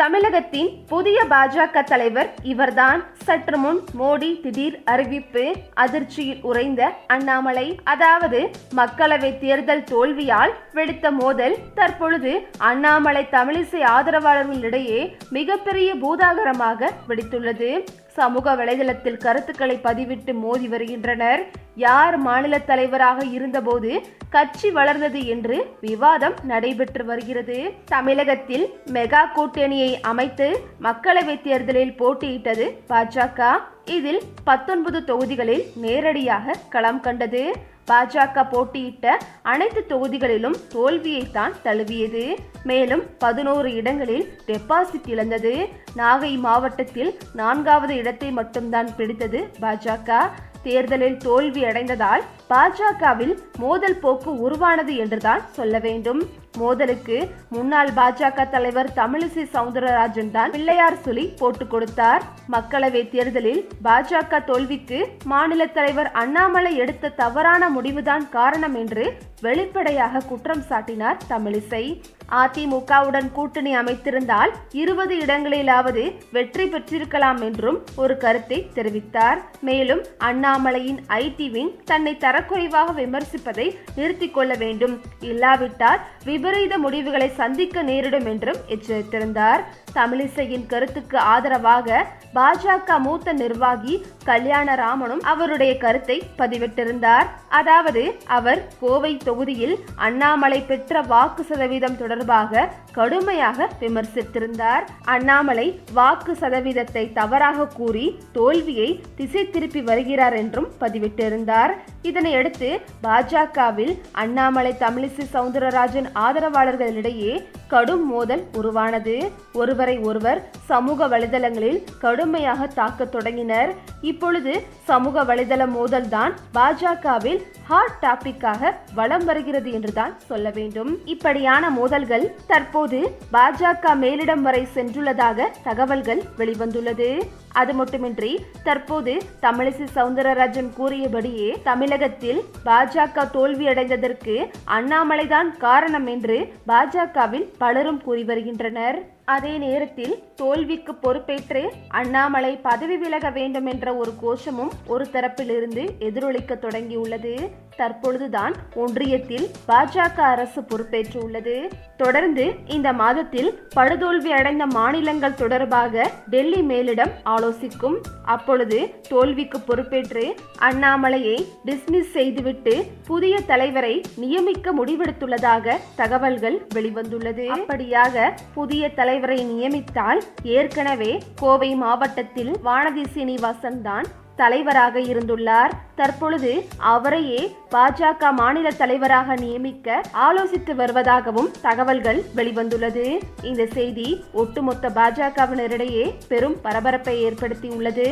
தமிழகத்தின் புதிய பாஜக தலைவர் இவர்தான் சற்று முன் மோடி திடீர் அறிவிப்பு அதிர்ச்சியில் உறைந்த அண்ணாமலை. அதாவது மக்களவை தேர்தல் தோல்வியால் வெடித்த மோதல். தற்பொழுது அண்ணாமலை தமிழிசை ஆதரவாளர்களிடையே மிகப்பெரிய பூதாகரமாக வெடித்துள்ளது. சமூக வலைதளத்தில் கருத்துக்களை பதிவிட்டு மோதி வருகின்றனர். யார் மாநில தலைவராக இருந்தபோது கட்சி வளர்ந்தது என்று விவாதம் நடைபெற்று வருகிறது. தமிழகத்தில் மெகா கூட்டணியை அமைத்து மக்களவை தேர்தலில் போட்டியிட்டது பாஜக இதில் பத்தொன்பது தொகுதிகளில் நேரடியாக களம் கண்டது. பாஜக போட்டியிட்ட அனைத்து தொகுதிகளிலும் தோல்வியைத்தான் தழுவியது. மேலும் பதினோரு இடங்களில் டெபாசிட் இழந்தது. நாகை மாவட்டத்தில் நான்காவது இடத்தை மட்டும்தான் பிடித்தது பாஜக. தேர்தலில் தோல்வி அடைந்ததால் பாஜகவில் மோதல் போக்கு உருவானது என்றுதான் சொல்ல வேண்டும். மோதலுக்கு முன்னாள் பாஜக தலைவர் தமிழிசை சவுந்தரராஜன் தான் பிள்ளையார் சுழி போட்டுக் கொடுத்தார். மக்களவை தேர்தலில் பாஜக தோல்விக்கு மாநில தலைவர் அண்ணாமலை எடுத்த தவறான முடிவுதான் காரணம் என்று வெளிப்படையாக குற்றம் சாட்டினார் தமிழிசை. அதிமுகவுடன் கூட்டணி அமைத்திருந்தால் இருபது இடங்களிலாவது வெற்றி பெற்றிருக்கலாம் என்றும் ஒரு கருத்தை தெரிவித்தார். மேலும் அண்ணா அண்ணாமலையின் ஐடி விங் தன்னை தரக்குறைவாக விமர்சிப்பதை நிறுத்திக் கொள்ள வேண்டும். இல்லாவிட்டால் விபரீத முடிவுகளை சந்திக்க நேரிடும் என்றும் எச்சரித்திருந்தார் தமிழிசையின் கருத்துக்கு ஆதரவாக பாஜக மூத்த நிர்வாகி கல்யாணராமனும் அவருடைய கருத்தை பதிவிட்டிருந்தார். அதாவது அவர் கோவை தொகுதியில் அண்ணாமலை பெற்ற வாக்கு சதவீதம் தொடர்பாக கடுமையாக விமர்சித்திருந்தார். அண்ணாமலை வாக்கு சதவீதத்தை தவறாக கூறி தோல்வியை திசை திருப்பி வருகிறார் என்றும் பதிவிட்டிருந்தார். இதனையடுத்து பாஜகவில் அண்ணாமலை தமிழிசை சவுந்தரராஜன் ஆதரவாளர்களிடையே கடும் மோதல் உருவானது. ஒருவர் ஒருவர் சமூக வலைதளங்களில் கடுமையாக தாக்கத் தொடங்கினர். இப்பொழுது சமூக வலைதள மோதல்தான் பாஜகவில் ஹாட் டாபிக்காக வலம் வருகிறது என்றுதான் சொல்ல வேண்டும். இப்படியான மோதல்கள் தற்போது பாஜக மேலிடம் வரை சென்றுள்ளதாக தகவல்கள் வெளிவந்துள்ளது. அது மட்டுமின்றி தற்போது தமிழிசை சவுந்தரராஜன் கூறியபடியே தமிழகத்தில் பாஜக தோல்வியடைந்ததற்கு அண்ணாமலைதான் காரணம் என்று பாஜகவில் பலரும் கூறி வருகின்றனர். அதே நேரத்தில் தோல்விக்கு பொறுப்பேற்று அண்ணாமலை பதவி விலக வேண்டும் என்ற ஒரு கோஷமும் ஒரு தரப்பிலிருந்து எதிரொலிக்க தொடங்கியுள்ளது. தற்பொழுதுதான் ஒன்றியத்தில் பாஜக அரசு பொறுப்பேற்றுள்ளது. தொடர்ந்து இந்த மாதத்தில் படுதோல்வி அடைந்த மாநிலங்கள் தொடர்பாக டெல்லி மேலிடம் ஆலோசிக்கும். அப்பொழுது தோல்விக்கு பொறுப்பேற்று அண்ணாமலையை டிஸ்மிஸ் செய்துவிட்டு புதிய தலைவரை நியமிக்க முடிவெடுத்துள்ளதாக தகவல்கள் வெளிவந்துள்ளது. அப்படியாக புதிய தலைவரை நியமித்தால் ஏற்கனவே கோவை மாவட்டத்தில் வானதி சீனிவாசன் தான் தலைவராக இருந்துள்ளார். தற்பொழுது அவரையே பாஜக மாநில தலைவராக நியமிக்க ஆலோசித்து வருவதாகவும் தகவல்கள் வெளிவந்துள்ளது. இந்த செய்தி ஒட்டுமொத்த பாஜகவினரிடையே பெரும் பரபரப்பை ஏற்படுத்தியுள்ளது.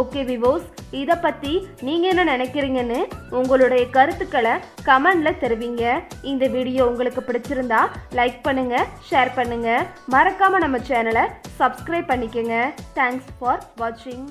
ஓகே விவோஸ் இதை பத்தி நீங்க என்ன நினைக்கிறீங்கன்னு உங்களுடைய கருத்துக்களை கமெண்ட்ல தெரிவிங்க. இந்த வீடியோ உங்களுக்கு பிடிச்சிருந்தா லைக் பண்ணுங்க ஷேர் பண்ணுங்க. மறக்காம நம்ம சேனலை சப்ஸ்கிரைப் பண்ணிக்கங்க. தேங்க்ஸ் ஃபார் வாட்சிங்